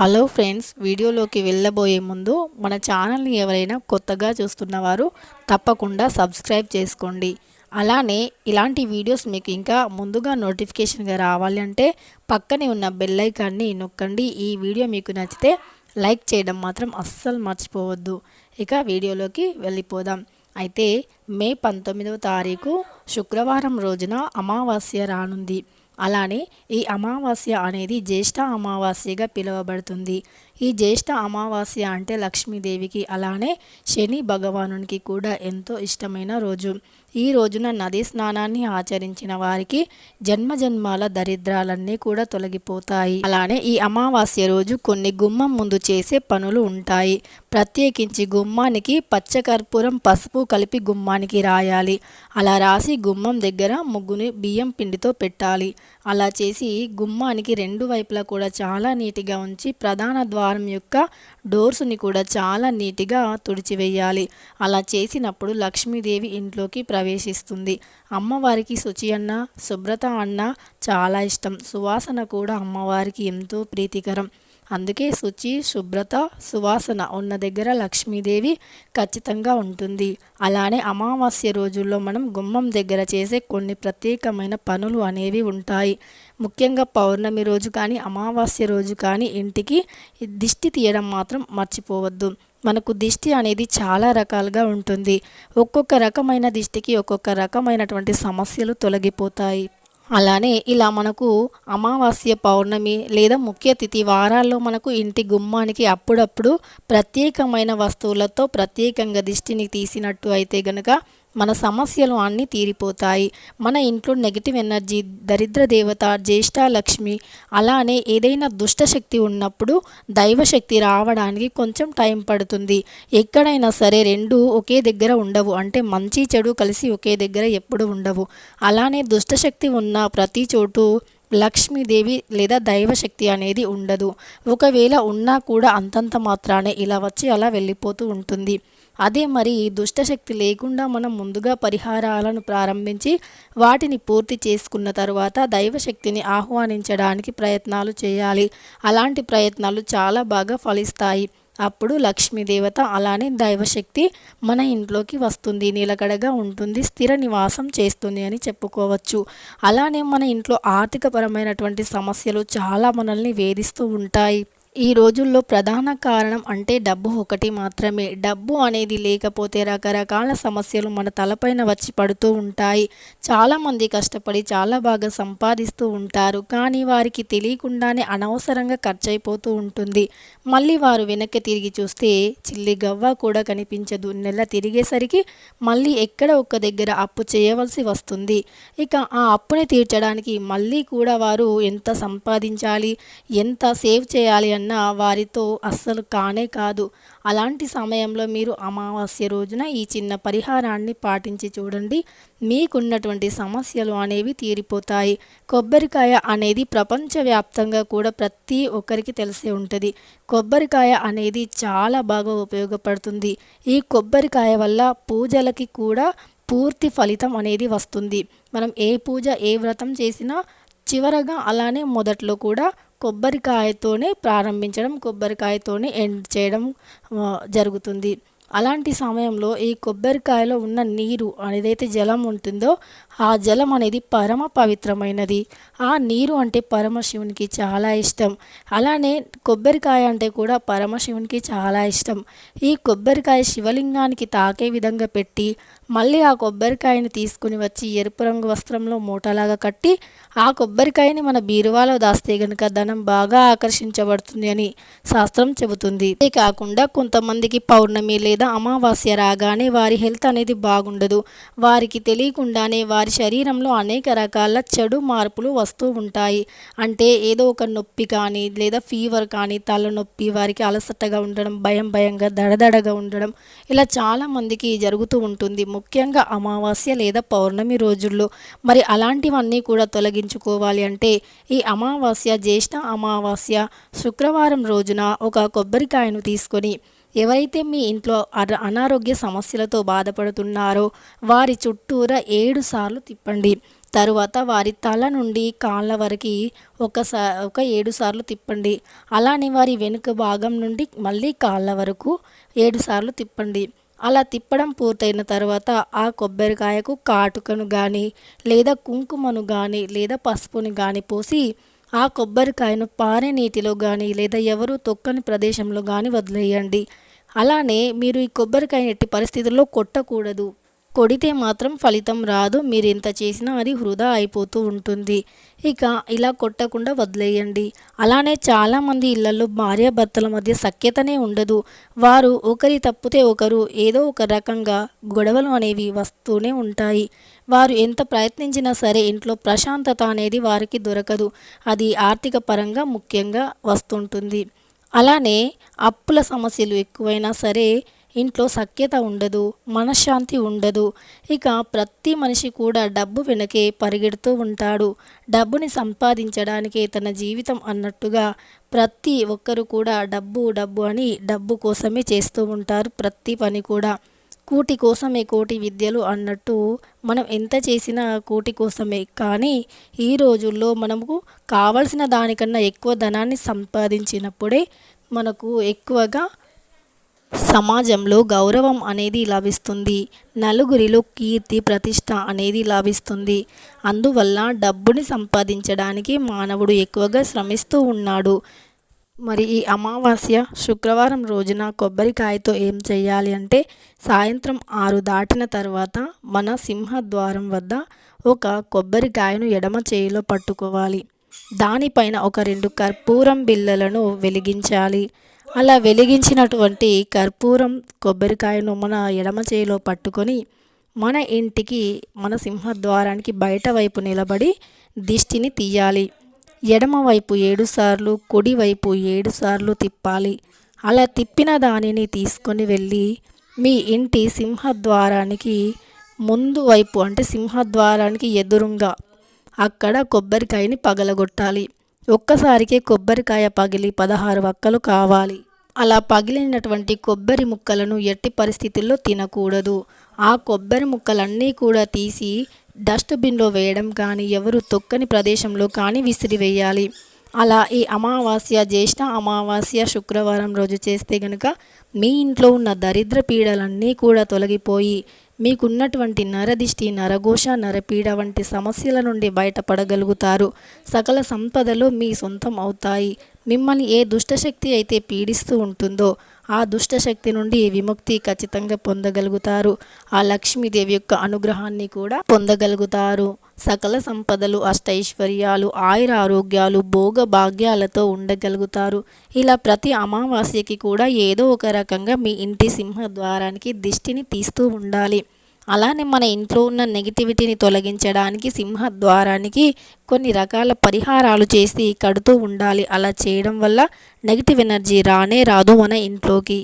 Hello friends వీడియోలోకి వెళ్ళబోయే ముందు మన ఛానల్ని ఎవరైనా కొత్తగా చూస్తున్నవారు తప్పకుండా సబ్స్క్రైబ్ చేసుకోండి. అలానే ఇలాంటి వీడియోస్ మీకు ఇంకా ముందుగా నోటిఫికేషన్గా రావాలి అంటే పక్కనే ఉన్న బెల్లైకాన్ని నొక్కండి. ఈ వీడియో మీకు నచ్చితే లైక్ చేయడం మాత్రం అస్సలు మర్చిపోవద్దు. ఇక వీడియోలోకి వెళ్ళిపోదాం. అయితే మే పంతొమ్మిదవ తారీఖు శుక్రవారం రోజున అమావాస్య రానుంది. అలానే ఈ అమావాస్య అనేది జ్యేష్ఠ అమావాస్యగా పిలువబడుతుంది. ఈ జ్యేష్ఠ అమావాస్య అంటే లక్ష్మీదేవికి అలానే శని భగవానునికి కూడా ఎంతో ఇష్టమైన రోజు. ఈ రోజున నదీ స్నానాన్ని ఆచరించిన వారికి జన్మ జన్మాల దరిద్రాలన్నీ కూడా తొలగిపోతాయి. అలానే ఈ అమావాస్య రోజు కొన్ని గుమ్మం ముందు చేసే పనులు ఉంటాయి. ప్రత్యేకించి గుమ్మానికి పచ్చకర్పూరం పసుపు కలిపి గుమ్మానికి రాయాలి. అలా రాసి గుమ్మం దగ్గర ముగ్గుని బియ్యం పిండితో పెట్టాలి. అలా చేసి గుమ్మానికి రెండు వైపులా కూడా చాలా నీటిగా ఉంచి ప్రధాన ద్వారం యొక్క డోర్స్ని కూడా చాలా నీట్గా తుడిచివేయాలి. అలా చేసినప్పుడు లక్ష్మీదేవి ఇంట్లోకి ప్రవేశిస్తుంది. అమ్మవారికి శుచి అన్న శుభ్రత అన్న చాలా ఇష్టం. సువాసన కూడా అమ్మవారికి ఎంతో ప్రీతికరం. అందుకే శుచి శుభ్రత సువాసన ఉన్న దగ్గర లక్ష్మీదేవి ఖచ్చితంగా ఉంటుంది. అలానే అమావాస్య రోజుల్లో మనం గుమ్మం దగ్గర చేసే కొన్ని ప్రత్యేకమైన పనులు అనేవి ఉంటాయి. ముఖ్యంగా పౌర్ణమి రోజు కానీ అమావాస్య రోజు కానీ ఇంటికి దిష్టి తీయడం మాత్రం మర్చిపోవద్దు. మనకు దిష్టి అనేది చాలా రకాలుగా ఉంటుంది. ఒక్కొక్క రకమైన దిష్టికి ఒక్కొక్క రకమైనటువంటి సమస్యలు తొలగిపోతాయి. అలానే ఇలా మనకు అమావాస్య పౌర్ణమి లేదా ముఖ్య తిథి వారాల్లో మనకు ఇంటి గుమ్మానికి అప్పుడప్పుడు ప్రత్యేకమైన వస్తువులతో ప్రత్యేకంగా దిష్టిని తీసినట్టు అయితే గనక మన సమస్యలు అన్నీ తీరిపోతాయి. మన ఇంట్లో నెగిటివ్ ఎనర్జీ దరిద్ర దేవత జ్యేష్ఠాలక్ష్మి అలానే ఏదైనా దుష్టశక్తి ఉన్నప్పుడు దైవశక్తి రావడానికి కొంచెం టైం పడుతుంది. ఎక్కడైనా సరే రెండు ఒకే దగ్గర ఉండవు. అంటే మంచి చెడు కలిసి ఒకే దగ్గర ఎప్పుడు ఉండవు. అలానే దుష్టశక్తి ఉన్న ప్రతి చోటు లక్ష్మీదేవి లేదా దైవశక్తి అనేది ఉండదు. ఒకవేళ ఉన్నా కూడా అంతంత మాత్రానే ఇలా వచ్చి అలా వెళ్ళిపోతూ ఉంటుంది. అదే మరి దుష్టశక్తి లేకుండా మనం ముందుగా పరిహారాలను ప్రారంభించి వాటిని పూర్తి చేసుకున్న తర్వాత దైవశక్తిని ఆహ్వానించడానికి ప్రయత్నాలు చేయాలి. అలాంటి ప్రయత్నాలు చాలా బాగా ఫలిస్తాయి. అప్పుడు లక్ష్మీదేవత అలానే దైవశక్తి మన ఇంట్లోకి వస్తుంది. నిలకడగా ఉంటుంది. స్థిర నివాసం చేస్తుంది అని చెప్పుకోవచ్చు. అలానే మన ఇంట్లో ఆర్థికపరమైనటువంటి సమస్యలు చాలా మనల్ని వేధిస్తూ ఉంటాయి. ఈ రోజుల్లో ప్రధాన కారణం అంటే డబ్బు ఒకటి మాత్రమే. డబ్బు అనేది లేకపోతే రకరకాల సమస్యలు మన తలపైన వచ్చి పడుతూ ఉంటాయి. చాలామంది కష్టపడి చాలా బాగా సంపాదిస్తూ ఉంటారు. కానీ వారికి తెలియకుండానే అనవసరంగా ఖర్చు అయిపోతూ ఉంటుంది. మళ్ళీ వారు వెనక్కి తిరిగి చూస్తే చిల్లి గవ్వ కూడా కనిపించదు. నెల తిరిగేసరికి మళ్ళీ ఎక్కడ ఒక్క దగ్గర అప్పు చేయవలసి వస్తుంది. ఇక ఆ అప్పుని తీర్చడానికి మళ్ళీ కూడా వారు ఎంత సంపాదించాలి? ఎంత సేవ్ చేయాలి అన్న వారితో అస్సలు కానే కాదు. అలాంటి సమయంలో మీరు అమావాస్య రోజున ఈ చిన్న పరిహారాన్ని పాటించి చూడండి. మీకున్నటువంటి సమస్యలు అనేవి తీరిపోతాయి. కొబ్బరికాయ అనేది ప్రపంచవ్యాప్తంగా కూడా ప్రతి ఒక్కరికి తెలిసే ఉంటుంది. కొబ్బరికాయ అనేది చాలా బాగా ఉపయోగపడుతుంది. ఈ కొబ్బరికాయ వల్ల పూజలకి కూడా పూర్తి ఫలితం అనేది వస్తుంది. మనం ఏ పూజ ఏ వ్రతం చేసినా చివరగా అలానే మొదట్లో కూడా కొబ్బరికాయతోనే ప్రారంభించడం కొబ్బరికాయతోనే ఎండ్ చేయడం జరుగుతుంది. అలాంటి సమయంలో ఈ కొబ్బరికాయలో ఉన్న నీరు ఏదైతే జలం ఉంటుందో ఆ జలం అనేది పరమ పవిత్రమైనది. ఆ నీరు అంటే పరమశివునికి చాలా ఇష్టం. అలానే కొబ్బరికాయ అంటే కూడా పరమశివునికి చాలా ఇష్టం. ఈ కొబ్బరికాయ శివలింగానికి తాకే విధంగా పెట్టి మళ్ళీ ఆ కొబ్బరికాయని తీసుకుని వచ్చి ఎరుపు రంగు వస్త్రంలో మూటలాగా కట్టి ఆ కొబ్బరికాయని మన బీరువాలో దాస్తే గనుక ధనం బాగా ఆకర్షించబడుతుంది అని శాస్త్రం చెబుతుంది. అంతేకాకుండా కొంతమందికి పౌర్ణమి లేదా అమావాస్య రాగానే వారి హెల్త్ అనేది బాగుండదు. వారికి తెలియకుండానే వారి శరీరంలో అనేక రకాల చెడు మార్పులు వస్తూ ఉంటాయి. అంటే ఏదో ఒక నొప్పి కానీ లేదా ఫీవర్ కానీ తలనొప్పి వారికి అలసటగా ఉండడం భయం భయంగా దడదడగా ఉండడం ఇలా చాలామందికి జరుగుతూ ఉంటుంది. ముఖ్యంగా అమావాస్య లేదా పౌర్ణమి రోజుల్లో. మరి అలాంటివన్నీ కూడా తొలగించుకోవాలి అంటే ఈ అమావాస్య జ్యేష్ఠ అమావాస్య శుక్రవారం రోజున ఒక కొబ్బరికాయను తీసుకొని ఎవరైతే మీ ఇంట్లో అనారోగ్య సమస్యలతో బాధపడుతున్నారో వారి చుట్టూరా ఏడు సార్లు తిప్పండి. తరువాత వారి తల నుండి కాళ్ళ వరకు ఒకసా ఒక ఏడు సార్లు తిప్పండి. అలానే వారి వెనుక భాగం నుండి మళ్ళీ కాళ్ళ వరకు ఏడు సార్లు తిప్పండి. అలా తిప్పడం పూర్తయిన తర్వాత ఆ కొబ్బరికాయకు కాటుకను కానీ లేదా కుంకుమను కానీ లేదా పసుపుని కానీ పోసి ఆ కొబ్బరికాయను పారే నీటిలో కానీ లేదా ఎవరు తొక్కని ప్రదేశంలో కానీ వదిలేయండి. అలానే మీరు ఈ కొబ్బరికాయ ఎట్టి పరిస్థితుల్లో కొట్టకూడదు. కొడితే మాత్రం ఫలితం రాదు. మీరు ఎంత చేసినా అది వృధా అయిపోతూ ఉంటుంది. ఇక ఇలా కొట్టకుండా వదిలేయండి. అలానే చాలామంది ఇళ్ళలో భార్యాభర్తల మధ్య సఖ్యతనే ఉండదు. వారు ఒకరి తప్పితే ఒకరు ఏదో ఒక రకంగా గొడవలు అనేవి వస్తూనే ఉంటాయి. వారు ఎంత ప్రయత్నించినా సరే ఇంట్లో ప్రశాంతత అనేది వారికి దొరకదు. అది ఆర్థిక పరంగా ముఖ్యంగా వస్తుంటుంది. అలానే అప్పుల సమస్యలు ఎక్కువైనా సరే ఇంట్లో సఖ్యత ఉండదు మనశ్శాంతి ఉండదు. ఇక ప్రతి మనిషి కూడా డబ్బు వెనకే పరిగెడుతూ ఉంటాడు. డబ్బుని సంపాదించడానికే తన జీవితం అన్నట్టుగా ప్రతి ఒక్కరు కూడా డబ్బు డబ్బు అని డబ్బు కోసమే చేస్తూ ఉంటారు ప్రతి పని కూడా. కూటి కోసమే కోటి విద్యలు అన్నట్టు మనం ఎంత చేసినా కూటి కోసమే. కానీ ఈ రోజుల్లో మనకు కావలసిన దానికన్నా ఎక్కువ ధనాన్ని సంపాదించినప్పుడే మనకు ఎక్కువగా సమాజంలో గౌరవం అనేది లభిస్తుంది. నలుగురిలో కీర్తి ప్రతిష్ట అనేది లభిస్తుంది. అందువల్ల డబ్బుని సంపాదించడానికి మానవుడు ఎక్కువగా శ్రమిస్తూ ఉన్నాడు. మరి ఈ అమావాస్య శుక్రవారం రోజున కొబ్బరికాయతో ఏం చేయాలి అంటే సాయంత్రం ఆరు దాటిన తర్వాత మన సింహద్వారం వద్ద ఒక కొబ్బరికాయను ఎడమ చేయిలో పట్టుకోవాలి. దానిపైన ఒక రెండు కర్పూరం బిళ్ళలను వెలిగించాలి. అలా వెలిగించినటువంటి కర్పూరం కొబ్బరికాయను మన ఎడమ చేయిలో పట్టుకొని మన ఇంటికి మన సింహద్వారానికి బయట వైపు నిలబడి దిష్టిని తీయాలి. ఎడమవైపు ఏడుసార్లు కుడివైపు ఏడుసార్లు తిప్పాలి. అలా తిప్పిన దానిని తీసుకొని వెళ్ళి మీ ఇంటి సింహద్వారానికి ముందు వైపు అంటే సింహద్వారానికి ఎదురుగా అక్కడ కొబ్బరికాయని పగలగొట్టాలి. ఒక్కసారికే కొబ్బరికాయ పగిలి పదహారు వక్కలు కావాలి. అలా పగిలినటువంటి కొబ్బరి ముక్కలను ఎట్టి పరిస్థితుల్లో తినకూడదు. ఆ కొబ్బరి ముక్కలన్నీ కూడా తీసి డస్ట్బిన్లో వేయడం కానీ ఎవరు తొక్కని ప్రదేశంలో కానీ విసిరివేయాలి అలా ఈ అమావాస్య జ్యేష్ఠ అమావాస్య శుక్రవారం రోజు చేస్తే గనుక మీ ఇంట్లో ఉన్న దరిద్ర పీడలన్నీ కూడా తొలగిపోయి మీకున్నటువంటి నరదిష్టి నరఘోష నరపీడ వంటి సమస్యల నుండి బయటపడగలుగుతారు. సకల సంపదలు మీ సొంతం అవుతాయి. మిమ్మల్ని ఏ దుష్టశక్తి అయితే పీడిస్తూ ఉంటుందో ఆ దుష్టశక్తి నుండి విముక్తి ఖచ్చితంగా పొందగలుగుతారు. ఆ లక్ష్మీదేవి యొక్క అనుగ్రహాన్ని కూడా పొందగలుగుతారు. సకల సంపదలు అష్టైశ్వర్యాలు ఆయుర ఆరోగ్యాలు భోగ భాగ్యాలతో ఉండగలుగుతారు. ఇలా ప్రతి అమావాస్యకి కూడా ఏదో ఒక రకంగా మీ ఇంటి సింహద్వారానికి దిష్టిని తీస్తూ ఉండాలి. అలానే మన ఇంట్లో ఉన్న నెగిటివిటీని తొలగించడానికి సింహద్వారానికి కొన్ని రకాల పరిహారాలు చేసి కడుతూ ఉండాలి. అలా చేయడం వల్ల నెగిటివ్ ఎనర్జీ రానే రాదు మన ఇంట్లోకి.